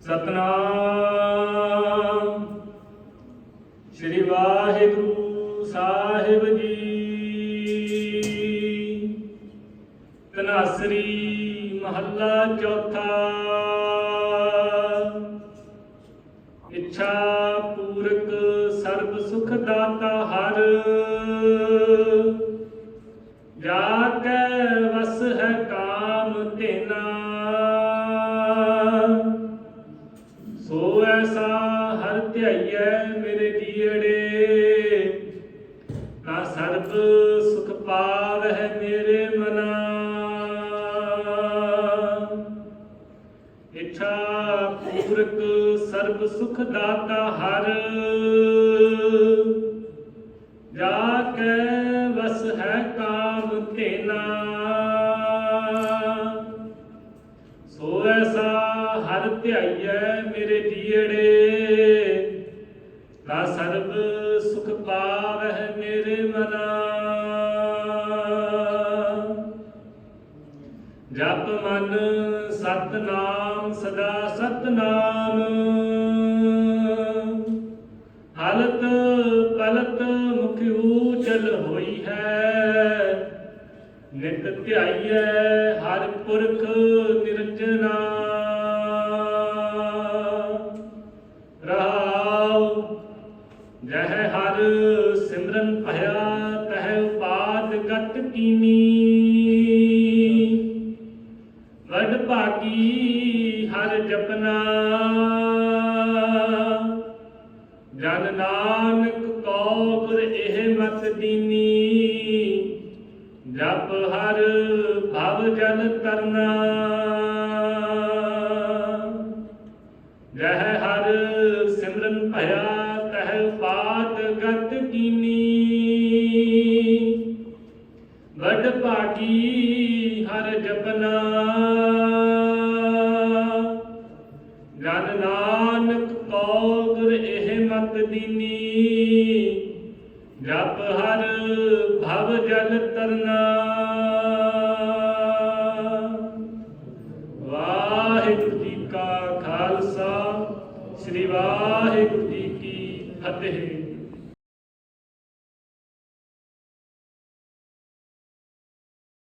ਸਤਨਾਮ। ਸ੍ਰੀ ਵਾਹਿਗੁਰੂ ਸਾਹਿਬ ਜੀ। ਤਨਾਸਰੀ ਮਹੱਲਾ ਚੌਥਾ। ਇੱਛਾ ਪੂਰਕ ਸਰਬ ਸੁਖ ਦਾਤਾ ਹਰ। ਜਾ ਕੈ ਵਸ ਹੈ ਕਾਮ ਤੇਨਾ ਇੱਛਾ ਪੂਰਕ ਸਰਬ ਸੁਖ ਦਾਤਾ ਹਰ। ਜਾ ਕੇ ਵਸ ਹੈ ਕਾਮ ਤੇਨਾ ਸੋ ਐਸਾ ਹਰ ਧਿਆਈਐ ਮੇਰੇ ਜੀੜੇ ਨਾ ਸਰਬ ਸੁਖ ਪਾਵਹਿ ਮੇਰੇ ਮਨਾ। ਜਪ ਮਨ ਸਤਨਾਮ, ਸਦਾ ਸਤਨਾਮ। ਹਲਤ ਪਲਤ ਮੁਖ ਊਚਲ ਹੋਈ ਹੈ। ਨਿਤ ਧਿਆਈਐ ਹਰ ਪੁਰਖ ਨਿਰਜਨਾ ਰਹਾਉ, ਜਹ ਹਰ ਸਿਮਰਨ ਭਇਆ ਤਹ ਉਪਾਦ ਗਤ ਕੀਨੀ। ਵਡ ਹਰ ਜਪਨਾ। ਜਨ ਨਾਨਕ ਕੋ ਗੁਰ ਇਹ ਮਤ ਦੀਨੀ। ਜਪ ਹਰ ਭਵ ਜਲ ਤਰਨਾ। ਜਹ ਹਰ ਸਿਮਰਨ ਭਇਆ ਤਹਿ ਬਾਤ ਗਤ ਕੀਨੀ। ਵੱਡ ਭਾਗੀ ਹਰ ਜਪਨਾ। ਜਨ ਨਾਨਕ ਕੋ ਗੁਰ ਇਹ ਮਤ ਦੀਨੀ। ਜਪ ਹਰ ਭਵ ਜਲ ਤਰਨਾ। ਵਾਹਿਗੁਰੂ ਜੀ ਕਾ ਖਾਲਸਾ, ਸ੍ਰੀ ਵਾਹਿਗੁਰੂ ਜੀ ਕੀ ਫਤਿਹ।